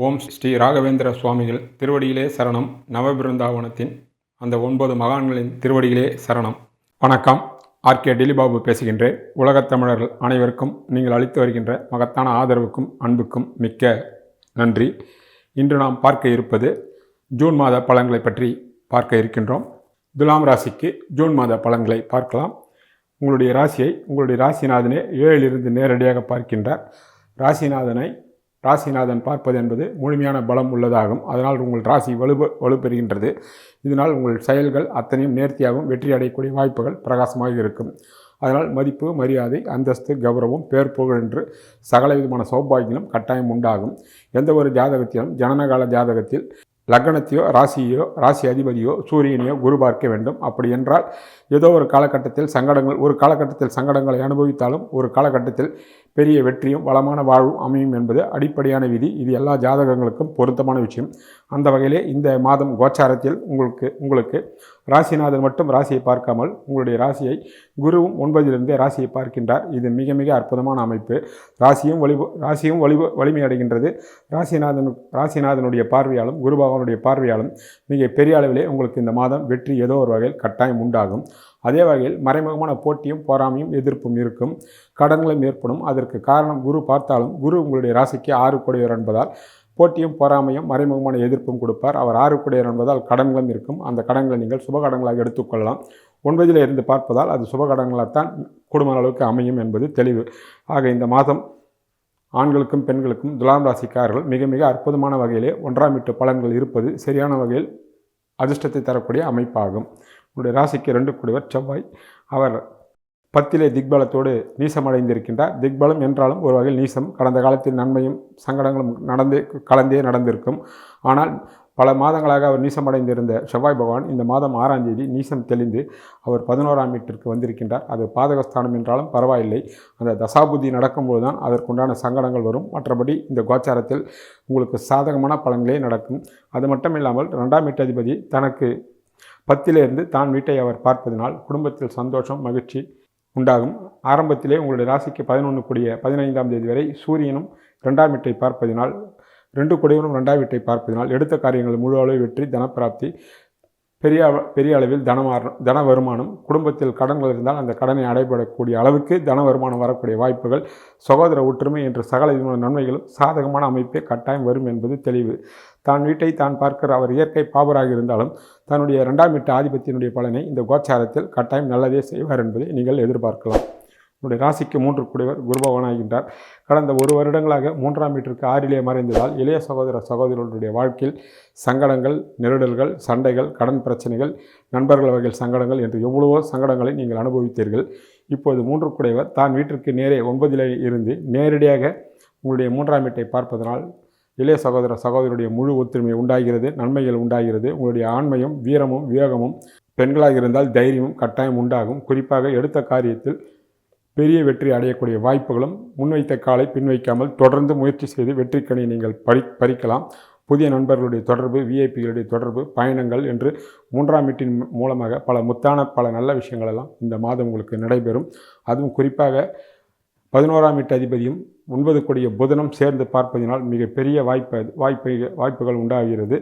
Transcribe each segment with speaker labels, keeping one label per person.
Speaker 1: ஓம் ஸ்ரீ ராகவேந்திர சுவாமிகள் திருவடியிலே சரணம். நவபிருந்தாவனத்தின் அந்த ஒன்பது மகான்களின் திருவடியிலே சரணம். வணக்கம். ஆர்கே டிலிபாபு பேசுகின்றேன். உலகத் தமிழர்கள் அனைவருக்கும் நீங்கள் அளித்து வருகின்ற மகத்தான ஆதரவுக்கும் அன்புக்கும் மிக்க நன்றி. இன்று நாம் பார்க்க இருப்பது ஜூன் மாத பலன்களை பற்றி பார்க்க இருக்கின்றோம். துலாம் ராசிக்கு ஜூன் மாத பலன்களை பார்க்கலாம். உங்களுடைய ராசியை உங்களுடைய ராசிநாதனே ஏழிலிருந்து நேரடியாக பார்க்கின்றார். ராசிநாதனை ராசிநாதன் பார்ப்பது என்பது முழுமையான பலம் உள்ளதாகும். அதனால் உங்கள் ராசி வலு வலுப்பெறுகின்றது இதனால் உங்கள் செயல்கள் அத்தனையும் நேர்த்தியாகவும் வெற்றி அடையக்கூடிய வாய்ப்புகள் பிரகாசமாக இருக்கும். அதனால் மதிப்பு மரியாதை அந்தஸ்து கௌரவம் பேர் புகழ் என்று சகல விதமான சௌபாகியங்களும் கட்டாயம் உண்டாகும். எந்த ஒரு ஜாதகத்திலும் ஜனனகால ஜாதகத்தில் லக்னத்தையோ ராசியோ ராசி அதிபதியோ சூரியனையோ குரு பார்க்க வேண்டும். அப்படி என்றால் ஏதோ ஒரு காலகட்டத்தில் சங்கடங்கள் ஒரு காலகட்டத்தில் சங்கடங்களை அனுபவித்தாலும் ஒரு காலகட்டத்தில் பெரிய வெற்றியும் வளமான வாழ்வும் அமையும் என்பது அடிப்படையான விதி. இது எல்லா ஜாதகங்களுக்கும் பொருத்தமான விஷயம். அந்த வகையிலே இந்த மாதம் கோச்சாரத்தில் உங்களுக்கு உங்களுக்கு ராசிநாதன் மட்டும் ராசியை பார்க்காமல் உங்களுடைய ராசியை குருவும் ஒன்பதிலிருந்தே ராசியை பார்க்கின்றார். இது மிக மிக அற்புதமான அமைப்பு. ராசியும் வலிவு ராசியும் வலிவு வலிமை அடைகின்றது. ராசிநாதன் ராசிநாதனுடைய பார்வையாலும் குரு பகவானுடைய பார்வையாலும் மிக பெரிய அளவிலே உங்களுக்கு இந்த மாதம் வெற்றி ஏதோ ஒரு வகையில் கட்டாயம் உண்டாகும். அதே வகையில் மறைமுகமான போட்டியும் பொறாமையும் எதிர்ப்பும் இருக்கும். கடன்களும் ஏற்படும். அதற்கு காரணம் குரு பார்த்தாலும் குரு உங்களுடைய ராசிக்கு ஆறு கொடையவர் என்பதால் போட்டியும் பொறாமையும் மறைமுகமான எதிர்ப்பும் கொடுப்பார். அவர் ஆறு கொடையர் என்பதால் கடன்களும் இருக்கும். அந்த கடன்களை நீங்கள் சுப கடன்களாக எடுத்துக்கொள்ளலாம். ஒன்பதில் இருந்து பார்ப்பதால் அது சுபகடங்களாகத்தான் குடும்ப அளவுக்கு அமையும் என்பது தெளிவு. ஆக இந்த மாதம் ஆண்களுக்கும் பெண்களுக்கும் துலாம் ராசிக்காரர்கள் மிக மிக அற்புதமான வகையிலே ஒன்றாம் வீட்டு பலன்கள் இருப்பது சரியான வகையில் அதிர்ஷ்டத்தை தரக்கூடிய அமைப்பாகும். உங்களுடைய ராசிக்கு ரெண்டு கூடியவர் செவ்வாய். அவர் பத்திலே திக்பலத்தோடு நீசமடைந்திருக்கின்றார். திக்பலம் என்றாலும் ஒரு வகையில் நீசம். கடந்த காலத்தில் நன்மையும் சங்கடங்களும் நடந்து கலந்தே நடந்திருக்கும். ஆனால் பல மாதங்களாக அவர் நீசமடைந்திருந்த செவ்வாய் பகவான் இந்த மாதம் ஆறாம் தேதி நீசம் தெளிந்து அவர் பதினோராம் வீட்டிற்கு வந்திருக்கின்றார். அது பாதகஸ்தானம் என்றாலும் பரவாயில்லை. அந்த தசாபுதி நடக்கும்போது தான் அதற்குண்டான சங்கடங்கள் வரும். மற்றபடி இந்த கோச்சாரத்தில் உங்களுக்கு சாதகமான பலன்களே நடக்கும். அது மட்டும் இல்லாமல் ரெண்டாம் வீட்டதிபதி தனக்கு பத்திலிருந்து தான் வீட்டை அவர் பார்ப்பதனால் குடும்பத்தில் சந்தோஷம் மகிழ்ச்சி உண்டாகும். ஆரம்பத்திலே உங்களுடைய ராசிக்கு பதினொன்று கூடிய பதினைந்தாம் தேதி வரை சூரியனும் ரெண்டாம் வீட்டை பார்ப்பதினால் ரெண்டு கொடியவனும் ரெண்டாம் வீட்டை பார்ப்பதினால் எடுத்த காரியங்கள் முழு அளவு வெற்றி தனப்பிராப்தி பெரிய பெரிய அளவில் தனமாற தன வருமானம் குடும்பத்தில் கடன்கள் இருந்தால் அந்த கடனை அடைபடக்கூடிய அளவுக்கு தன வருமானம் வரக்கூடிய வாய்ப்புகள் சகோதர ஒற்றுமை என்ற சகல விதமான நன்மைகளும் சாதகமான அமைப்பே கட்டாயம் வரும் என்பது தெளிவு. தான் வீட்டை தான் பார்க்கிற அவர் இயற்கை பாபராக இருந்தாலும் தன்னுடைய இரண்டாம் வீட்டு ஆதிபத்தியனுடைய பலனை இந்த கோச்சாரத்தில் கட்டாயம் நல்லதே செய்வார் என்பதை நீங்கள் எதிர்பார்க்கலாம். உங்களுடைய ராசிக்கு மூன்று கூடியவர் குருபவனாகின்றார். கடந்த ஒரு வருடங்களாக மூன்றாம் வீட்டிற்கு ஆறிலே மறைந்ததால் இளைய சகோதர சகோதரர்களுடைய வாழ்க்கையில் சங்கடங்கள் நெருடல்கள் சண்டைகள் கடன் பிரச்சனைகள் நண்பர்கள் வகையில் சங்கடங்கள் என்று எவ்வளவோ சங்கடங்களை நீங்கள் அனுபவித்தீர்கள். இப்போது மூன்று கூடையவர் தான் வீட்டிற்கு நேரே ஒன்பதிலே இருந்து நேரடியாக உங்களுடைய மூன்றாம் வீட்டை பார்ப்பதனால் இளைய சகோதர சகோதரருடைய முழு ஒத்துமை உண்டாகிறது நன்மைகள் உண்டாகிறது. உங்களுடைய ஆண்மையும் வீரமும் விவேகமும் பெண்களாக இருந்தால் தைரியமும் கட்டாயம் உண்டாகும். குறிப்பாக எடுத்த காரியத்தில் பெரிய வெற்றி அடையக்கூடிய வாய்ப்புகளும் முன்வைத்த காலை பின்வைக்காமல் தொடர்ந்து முயற்சி செய்து வெற்றிக்கணி நீங்கள் பறி பறிக்கலாம். புதிய நண்பர்களுடைய தொடர்பு விஐபிகளுடைய தொடர்பு பயணங்கள் என்று மூன்றாம் வீட்டின் மூலமாக பல முத்தான பல நல்ல விஷயங்களெல்லாம் இந்த மாதம் உங்களுக்கு நடைபெறும். அதுவும் குறிப்பாக பதினோராம் வீட்டு அதிபதியும் ஒன்பது கோடிய புதனும் சேர்ந்து பார்ப்பதினால் மிகப்பெரிய வாய்ப்பு வாய்ப்பை வாய்ப்புகள் உண்டாகிறது.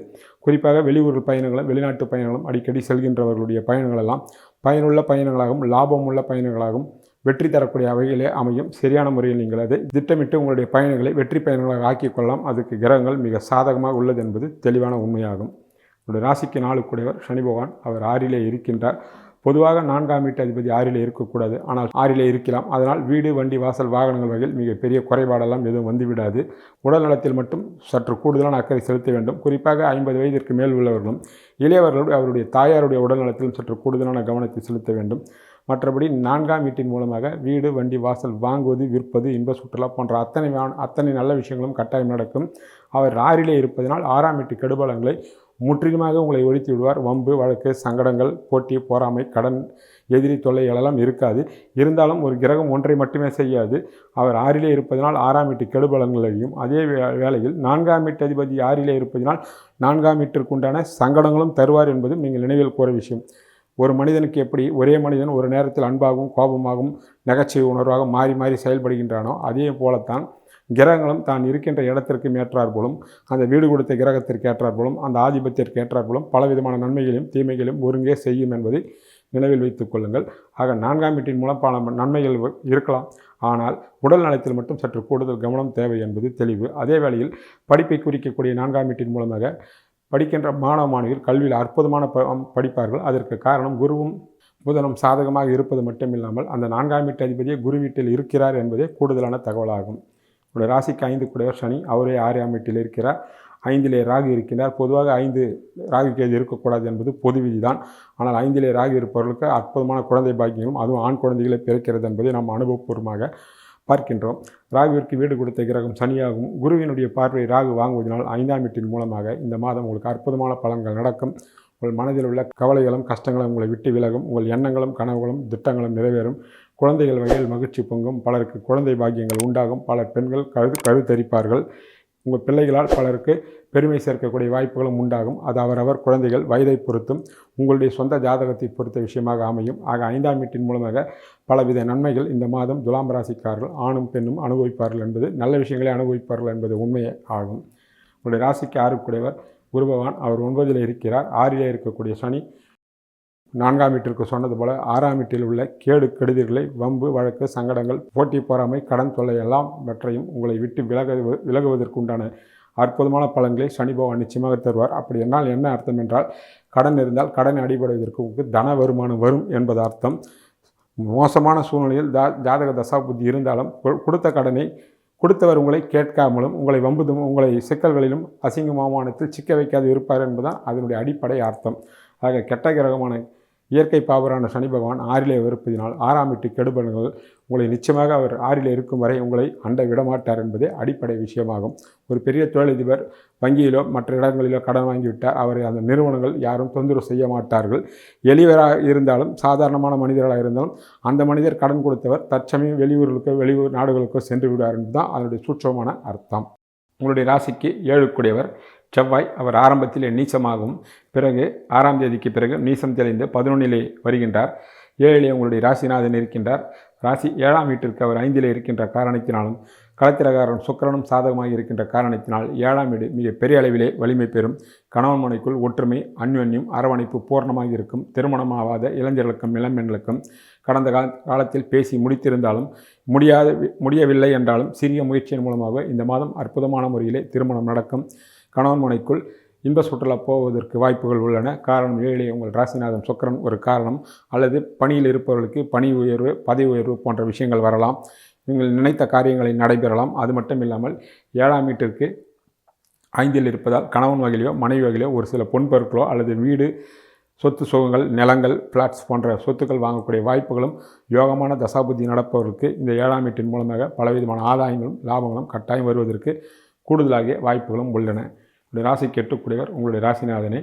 Speaker 1: குறிப்பாக வெளியூர் பயணங்களும் வெளிநாட்டு பயணங்களும் அடிக்கடி செல்கின்றவர்களுடைய பயணங்களெல்லாம் பயனுள்ள பயணங்களாகவும் லாபமுள்ள பயணங்களாகவும் வெற்றி தரக்கூடிய வகையிலே அமையும். சரியான முறையில் நீங்கள் அதை திட்டமிட்டு உங்களுடைய பயணங்களை வெற்றி பயணங்களாக ஆக்கிக் கொள்ளலாம் அதுக்கு கிரகங்கள் மிக சாதகமாக உள்ளது என்பது தெளிவான உண்மையாகும். உங்களுடைய ராசிக்கு நாளுக்குடையவர் சனி பகவான் அவர் ஆறிலே இருக்கின்றார். பொதுவாக நான்காம் வீட்டு அதிபதி ஆறிலே இருக்கக்கூடாது. ஆனால் ஆறிலே இருக்கலாம். அதனால் வீடு வண்டி வாசல் வாகனங்கள் வகையில் மிகப்பெரிய குறைபாடெல்லாம் எதுவும் வந்துவிடாது. உடல் நலத்தில் மட்டும் சற்று கூடுதலான அக்கறை செலுத்த வேண்டும். குறிப்பாக ஐம்பது வயதிற்கு மேல் உள்ளவர்களும் இளையவர்களுடைய அவருடைய தாயாருடைய உடல் நலத்திலும் சற்று கூடுதலான கவனத்தை செலுத்த வேண்டும். மற்றபடி நான்காம் வீட்டின் மூலமாக வீடு வண்டி வாசல் வாங்குவது விற்பது இன்ப சுற்றுலா போன்ற அத்தனை அத்தனை நல்ல விஷயங்களும் கட்டாயம் நடக்கும். அவர் ஆறிலே இருப்பதனால் ஆறாம் வீட்டு கெடுபலங்களை முற்றிலுமாக உங்களை ஒழித்து விடுவார். வம்பு வழக்கு சங்கடங்கள் போட்டி போராமை கடன் எதிரி தொல்லைகளெல்லாம் இருக்காது. இருந்தாலும் ஒரு கிரகம் ஒன்றை மட்டுமே செய்யாது. அவர் ஆறிலே இருப்பதனால் ஆறாம் வீட்டு கெடுபலங்களையும் அதே வேளையில் நான்காம் வீட்டு அதிபதி ஆறிலே இருப்பதனால் நான்காம் வீட்டிற்குண்டான சங்கடங்களும் தருவார் என்பதும் நீங்கள் நினைவில் கூற விஷயம். ஒரு மனிதனுக்கு எப்படி ஒரே மனிதன் ஒரு நேரத்தில் அன்பாகவும் கோபமாகவும் நகைச்சுவை உணர்வாக மாறி மாறி செயல்படுகின்றானோ அதே போலத்தான் கிரகங்களும் தான் இருக்கின்ற இடத்திற்கு ஏற்றார் போலும் அந்த வீடு கொடுத்த கிரகத்திற்கு ஏற்றார் போலும் அந்த ஆதிபத்திற்கு ஏற்றார் போலும் பலவிதமான நன்மைகளையும் தீமைகளையும் ஒருங்கே செய்யும் என்பதை நினைவில் வைத்துக் கொள்ளுங்கள். ஆக நான்காம் வீட்டின் மூலம் பல நன்மைகள் வ- இருக்கலாம். ஆனால் உடல் நலத்தில் மட்டும் சற்று கூடுதல் கவனம் தேவை என்பது தெளிவு. அதே வேளையில் படிப்பை குறிக்கக்கூடிய நான்காம் வீட்டின் மூலமாக படிக்கின்ற மாணவ மாணவிகள் கல்வியில் அற்புதமான ப படிப்பார்கள். அதற்கு காரணம் குருவும் புதனும் சாதகமாக இருப்பது மட்டுமில்லாமல் அந்த நான்காம் வீட்டு அதிபதியே குரு வீட்டில் இருக்கிறார் என்பதே கூடுதலான தகவலாகும். உடைய ராசிக்கு ஐந்து கூடவர் சனி அவரே ஆறாம் வீட்டில் இருக்கிறார். ஐந்திலே ராகு இருக்கின்றார். பொதுவாக ஐந்து ராகு கேது இருக்கக்கூடாது என்பது பொது விதிதான் ஆனால் ஐந்திலே ராகு இருப்பவர்களுக்கு அற்புதமான குழந்தை பாக்கியமும் அதுவும் ஆண் குழந்தைகளை பிறக்கிறது என்பதை நாம் அனுபவபூர்வமாக பார்க்கின்றோம். ராகுவிற்கு வீடு கொடுத்த கிரகம் சனியாகும். குருவினுடைய பார்வை ராகு வாங்குவதனால் ஐந்தாம் வீட்டின் மூலமாக இந்த மாதம் உங்களுக்கு அற்புதமான பலன்கள் நடக்கும். உங்கள் மனதில் உள்ள கவலைகளும் கஷ்டங்களும் உங்களை விட்டு விலகும். உங்கள் எண்ணங்களும் கனவுகளும் திட்டங்களும் நிறைவேறும். குழந்தைகள் வகையில் மகிழ்ச்சி பொங்கும். பலருக்கு குழந்தை பாக்கியங்கள் உண்டாகும். பல பெண்கள் கருது கருத்தரிப்பார்கள் உங்கள் பிள்ளைகளால் பலருக்கு பெருமை சேர்க்கக்கூடிய வாய்ப்புகளும் உண்டாகும். அது அவரவர் குழந்தைகள் வயதை பொறுத்தும் உங்களுடைய சொந்த ஜாதகத்தை பொறுத்த விஷயமாக அமையும். ஆக ஐந்தாம் வீட்டின் மூலமாக பலவித நன்மைகள் இந்த மாதம் துலாம் ராசிக்காரர்கள் ஆணும் பெண்ணும் அனுபவிப்பார்கள் என்பது நல்ல விஷயங்களை அனுபவிப்பார்கள் என்பது உண்மையே ஆகும். உங்களுடைய ராசிக்கு ஆறுக்குடையவர் குரு பகவான் அவர் ஒன்பதில் இருக்கிறார். ஆறிலே இருக்கக்கூடிய சனி நான்காம் வீட்டிற்கு சொன்னது போல ஆறாம் வீட்டில் உள்ள கேடு கெடுதிகளை வம்பு வழக்கு சங்கடங்கள் போட்டி பொறாமை கடன் தொல்லை எல்லாம்வற்றையும் உங்களை விட்டு விலக விலகுவதற்குண்டான அற்புதமான பலன்களை சனி பகவான் நிச்சயமாக தருவார். அப்படி என்னால் என்ன அர்த்தம் என்றால் கடன் இருந்தால் கடன் அடிபடுவதற்கு உங்களுக்கு தன வருமானம் வரும் என்பது அர்த்தம். மோசமான சூழ்நிலையில் ஜா ஜாதக தசா புத்தி இருந்தாலும் கொ- கொடுத்த கடனை கொடுத்தவர் உங்களை கேட்காமலும் உங்களை வம்புதும் உங்களை சிக்கல்களிலும் அசிங்க அவமானத்தில் சிக்க வைக்காது இருப்பார் என்பதுதான் அதனுடைய அடிப்படை அர்த்தம். ஆக கெட்ட கிரகமான இயற்கை பாவரான சனி பகவான் ஆறிலே இருப்பதினால் ஆறாம் எட்டு கெடுபலன்கள் உங்களை நிச்சயமாக அவர் ஆறிலே இருக்கும் வரை உங்களை அண்ட விடமாட்டார் என்பதே அடிப்படை விஷயமாகும். ஒரு பெரிய தொழிலதிபர் வங்கியிலோ மற்ற இடங்களிலோ கடன் வாங்கிவிட்டார். அவரை அந்த நிறுவனங்கள் யாரும் தொந்தரவு செய்ய மாட்டார்கள். எளியவராக இருந்தாலும் சாதாரணமான மனிதர்களாக இருந்தாலும் அந்த மனிதர் கடன் கொடுத்தவர் தற்சமயம் வெளியூர்களுக்கோ வெளியூர் நாடுகளுக்கோ சென்று விடுவார் என்பதுதான் அதனுடைய சூட்சமான அர்த்தம். உங்களுடைய ராசிக்கு ஏழுக்குடையவர். செவ்வாய் அவர் ஆரம்பத்திலே நீச்சமாகவும் பிறகு ஆறாம் தேதிக்கு பிறகு நீசம் தெளிந்து பதினொன்னிலே வருகின்றார். ஏழிலே உங்களுடைய ராசிநாதன் இருக்கின்றார். ராசி ஏழாம் வீட்டிற்கு அவர் ஐந்திலே இருக்கின்ற காரணத்தினாலும் களத்திரகாரன் சுக்கரனும் சாதகமாக இருக்கின்ற காரணத்தினால் ஏழாம் வீடு மிக பெரிய அளவிலே வலிமை பெறும். கணவன் மனைக்குள் ஒற்றுமை அன்யோன்யம் அரவணைப்பு பூர்ணமாக இருக்கும். திருமணமாகாத இளைஞர்களுக்கும் இளம்பெண்களுக்கும் கடந்த கால காலத்தில் பேசி முடித்திருந்தாலும் முடியாத முடியவில்லை என்றாலும் சிறிய முயற்சியின் மூலமாக இந்த மாதம் அற்புதமான முறையிலே திருமணம் நடக்கும். கணவன் முனைக்குள் இன்ப சுற்றுலா போவதற்கு வாய்ப்புகள் உள்ளன. காரணம் ஏழை உங்கள் ராசிநாதன் சுக்கரன் ஒரு காரணம். அல்லது பணியில் இருப்பவர்களுக்கு பணி உயர்வு பதவி உயர்வு போன்ற விஷயங்கள் வரலாம். நீங்கள் நினைத்த காரியங்களை நடைபெறலாம். அது மட்டும் இல்லாமல் ஏழாம் வீட்டிற்கு ஐந்தில் இருப்பதால் கணவன் வகையிலோ மனைவி வகையிலோ ஒரு சில பொன்பொருட்களோ அல்லது வீடு சொத்து சுகங்கள் நிலங்கள் பிளாட்ஸ் போன்ற சொத்துக்கள் வாங்கக்கூடிய வாய்ப்புகளும் யோகமான தசாபுத்தி நடப்பவர்களுக்கு இந்த ஏழாம் வீட்டின் மூலமாக பலவிதமான ஆதாயங்களும் லாபங்களும் கட்டாயம் வருவதற்கு கூடுதலாகிய வாய்ப்புகளும் உள்ளன. உங்களுடைய ராசி எட்டுக்கூடியவர் உங்களுடைய ராசிநாதனை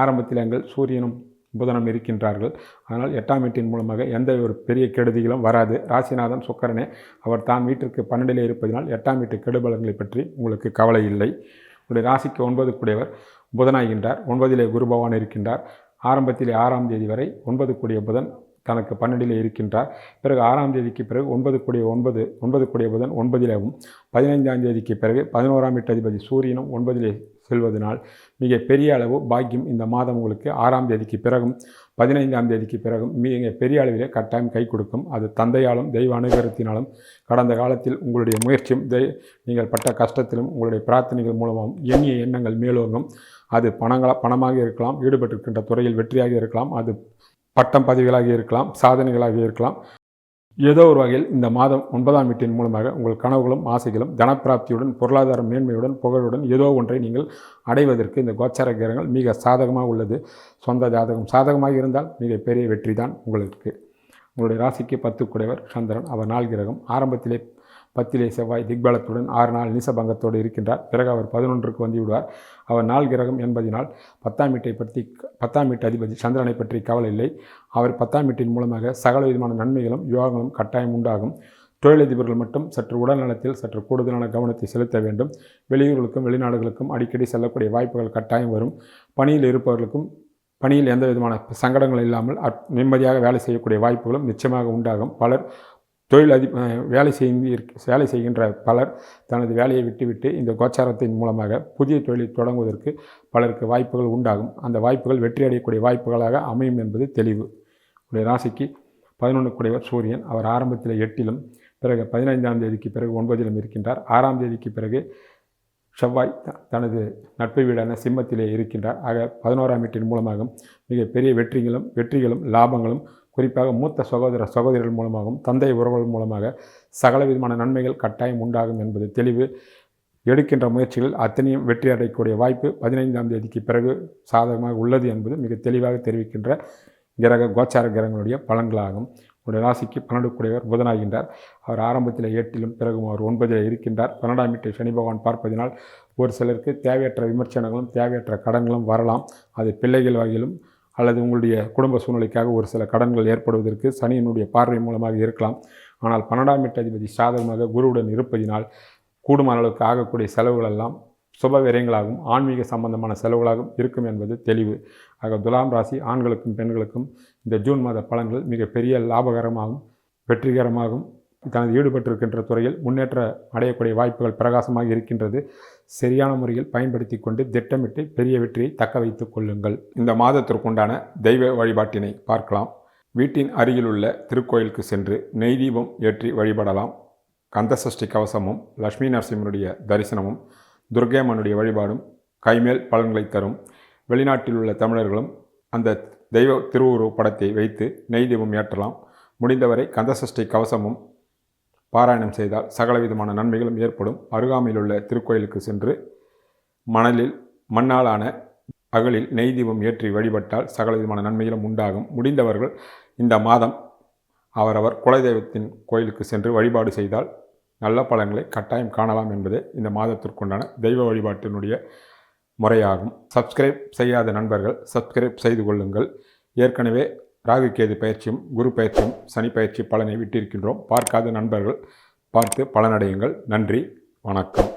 Speaker 1: ஆரம்பத்தில் எங்கள் சூரியனும் புதனும் இருக்கின்றார்கள். அதனால் எட்டாம் வீட்டின் மூலமாக எந்த ஒரு பெரிய கெடுதிகளும் வராது. ராசிநாதன் சுக்கரனே அவர் தான் வீட்டிற்கு பன்னெண்டிலே இருப்பதினால் எட்டாம் வீட்டு கெடுபலங்களை பற்றி உங்களுக்கு கவலை இல்லை. உங்களுடைய ராசிக்கு ஒன்பது கூடியவர் புதனாகின்றார். ஒன்பதிலே குரு பகவான் இருக்கின்றார். ஆரம்பத்திலே ஆறாம் தேதி வரை ஒன்பது கூடிய புதன் தனக்கு பன்னெண்டில் இருக்கின்றார். பிறகு ஆறாம் தேதிக்கு பிறகு ஒன்பது கூடிய ஒன்பது ஒன்பது கூடிய புதன் ஒன்பதிலாகும் பதினைந்தாம் தேதிக்கு பிறகு பதினோராம் வீட்டு சூரியனும் ஒன்பதிலே செல்வதனால் மிக பெரிய அளவு பாக்கியம் இந்த மாதம் உங்களுக்கு ஆறாம் தேதிக்கு பிறகும் பதினைந்தாம் தேதிக்கு பிறகும் மிக பெரிய அளவிலே கட்டாயம் கை கொடுக்கும். அது தந்தையாலும் தெய்வ அனுகிரகத்தினாலும் கடந்த காலத்தில் உங்களுடைய முயற்சியும் தெய் நீங்கள் பட்ட கஷ்டத்திலும் உங்களுடைய பிரார்த்தனைகள் மூலமாகவும் எண்ணிய எண்ணங்கள் மேலோங்கும். அது பணங்கள பணமாக இருக்கலாம் ஈடுபட்டிருக்கின்ற துறையில் வெற்றியாக இருக்கலாம். அது பட்டம் பதவிகளாக இருக்கலாம் சாதனைகளாக இருக்கலாம். ஏதோ ஒரு வகையில் இந்த மாதம் ஒன்பதாம் வீட்டின் மூலமாக உங்கள் கனவுகளும் ஆசைகளும் தனப்பிராப்தியுடன் பொருளாதார மேன்மையுடன் புகழுடன் ஏதோ ஒன்றை நீங்கள் அடைவதற்கு இந்த கோச்சார கிரகங்கள் மிக சாதகமாக உள்ளது. சொந்த ஜாதகம் சாதகமாக இருந்தால் மிக பெரிய வெற்றி தான் உங்களுக்கு. உங்களுடைய ராசிக்கு பத்து குடைவர் சந்திரன். அவர் நாள் கிரகம். ஆரம்பத்திலே பத்திலே செவ்வாய் திக்பலத்துடன் ஆறு நாள் நீசபங்கத்தோடு இருக்கின்றார். பிறகு அவர் பதினொன்றுக்கு வந்து விடுவார் அவர் நாள் கிரகம் என்பதினால் பத்தாம் வீட்டை பற்றி பத்தாம் வீட்டு அதிபதி சந்திரனை பற்றி கவலை இல்லை. அவர் பத்தாம் வீட்டின் மூலமாக சகல விதமான நன்மைகளும் யோகங்களும் கட்டாயம் உண்டாகும். தொழிலதிபர்கள் மட்டும் சற்று உடல் நலத்தில் சற்று கூடுதலான கவனத்தை செலுத்த வேண்டும். வெளியூர்களுக்கும் வெளிநாடுகளுக்கும் அடிக்கடி செல்லக்கூடிய வாய்ப்புகள் கட்டாயம் வரும். பணியில் இருப்பவர்களுக்கும் பணியில் எந்த விதமான சங்கடங்கள் இல்லாமல் நிம்மதியாக வேலை செய்யக்கூடிய வாய்ப்புகளும் நிச்சயமாக உண்டாகும். பலர் தொழில் அதி வேலை செய்து வேலை செய்கின்ற பலர் தனது வேலையை விட்டுவிட்டு இந்த கோச்சாரத்தின் மூலமாக புதிய தொழிலை தொடங்குவதற்கு பலருக்கு வாய்ப்புகள் உண்டாகும். அந்த வாய்ப்புகள் வெற்றி அடையக்கூடிய வாய்ப்புகளாக அமையும் என்பது தெளிவு. உடைய ராசிக்கு பதினொன்று கூடியவர் சூரியன். அவர் ஆரம்பத்தில் எட்டிலும் பிறகு பதினைந்தாம் தேதிக்கு பிறகு ஒன்பதிலும் இருக்கின்றார். ஆறாம் தேதிக்கு பிறகு செவ்வாய் த- தனது நட்பு வீடான சிம்மத்திலே இருக்கின்றார். ஆக பதினோராம் வீட்டின் மூலமாகவும் மிகப்பெரிய வெற்றிகளும் வெற்றிகளும் லாபங்களும் குறிப்பாக மூத்த சகோதர சகோதரிகள் மூலமாகவும் தந்தை உறவுகள் மூலமாக சகல விதமான நன்மைகள் கட்டாயம் உண்டாகும் என்பது தெளிவு எடுக்கின்ற முயற்சிகள் அத்தனையும் வெற்றி அடையக்கூடிய வாய்ப்பு பதினைந்தாம் தேதிக்கு பிறகு சாதகமாக உள்ளது என்பது மிக தெளிவாக தெரிவிக்கின்ற கிரக கோச்சார கிரகங்களுடைய பலன்களாகும். உடைய ராசிக்கு பன்னெண்டு புதனாகின்றார். அவர் ஆரம்பத்தில் எட்டிலும் பிறகும் அவர் ஒன்பதில் இருக்கின்றார். பன்னெண்டாம் வீட்டை சனி பகவான் பார்ப்பதினால் ஒரு சிலருக்கு தேவையற்ற விமர்சனங்களும் தேவையற்ற கடன்களும் வரலாம். அது பிள்ளைகள் வகையிலும் அல்லது உங்களுடைய குடும்ப சூழ்நிலைக்காக ஒரு சில கடன்கள் ஏற்படுவதற்கு சனியினுடைய பார்வை மூலமாக இருக்கலாம். ஆனால் பன்னெண்டாம் வீட்டு அதிபதி சாதகமாக குருவுடன் இருப்பதினால் கூடுமான அளவுக்கு ஆகக்கூடிய செலவுகளெல்லாம் சுப விரயங்களாகவும் ஆன்மீக சம்பந்தமான செலவுகளாகவும் இருக்கும் என்பது தெளிவு. ஆக துலாம் ராசி ஆண்களுக்கும் பெண்களுக்கும் இந்த ஜூன் மாத பலன்கள் மிகப்பெரிய லாபகரமாகவும் வெற்றிகரமாகவும் தனது ஈடுபட்டிருக்கின்ற துறையில் முன்னேற்ற அடையக்கூடிய வாய்ப்புகள் பிரகாசமாக இருக்கின்றது. சரியான முறையில் பயன்படுத்தி கொண்டு திட்டமிட்டு பெரிய வெற்றியை தக்க வைத்துக் கொள்ளுங்கள். இந்த மாதத்திற்குண்டான தெய்வ வழிபாட்டினை பார்க்கலாம். வீட்டின் அருகிலுள்ள திருக்கோயிலுக்கு சென்று நெய் தீபம் ஏற்றி வழிபடலாம். கந்தசஷ்டி கவசமும் லட்சுமி நரசிம்மனுடைய தரிசனமும் துர்கேமனுடைய வழிபாடும் கைமேல் பலன்களை தரும். வெளிநாட்டில் உள்ள தமிழர்களும் அந்த தெய்வ திருவுருவ படத்தை வைத்து நெய் தீபம் ஏற்றலாம். முடிந்தவரை கந்தசஷ்டி கவசமும் பாராயணம் செய்தால் சகலவிதமான நன்மைகளும் ஏற்படும். அருகாமையிலுள்ள திருக்கோயிலுக்கு சென்று மணலில் மண்ணாலான அகலில் நெய் தீபம் ஏற்றி வழிபட்டால் சகலவிதமான நன்மைகளும் உண்டாகும். முடிந்தவர்கள் இந்த மாதம் அவரவர் குலதெய்வத்தின் கோயிலுக்கு சென்று வழிபாடு செய்தால் நல்ல பலன்களை கட்டாயம் காணலாம் என்பது இந்த மாதத்திற்குண்டான தெய்வ வழிபாட்டினுடைய முறையாகும். சப்ஸ்கிரைப் செய்யாத நண்பர்கள் சப்ஸ்கிரைப் செய்து கொள்ளுங்கள். ஏற்கனவே ராகு கேது பயிற்சியும் குரு பயிற்சியும் சனி பயிற்சி பலனை விட்டிருக்கின்றோம். பார்க்காத நண்பர்கள் பார்த்து பலனடையுங்கள். நன்றி. வணக்கம்.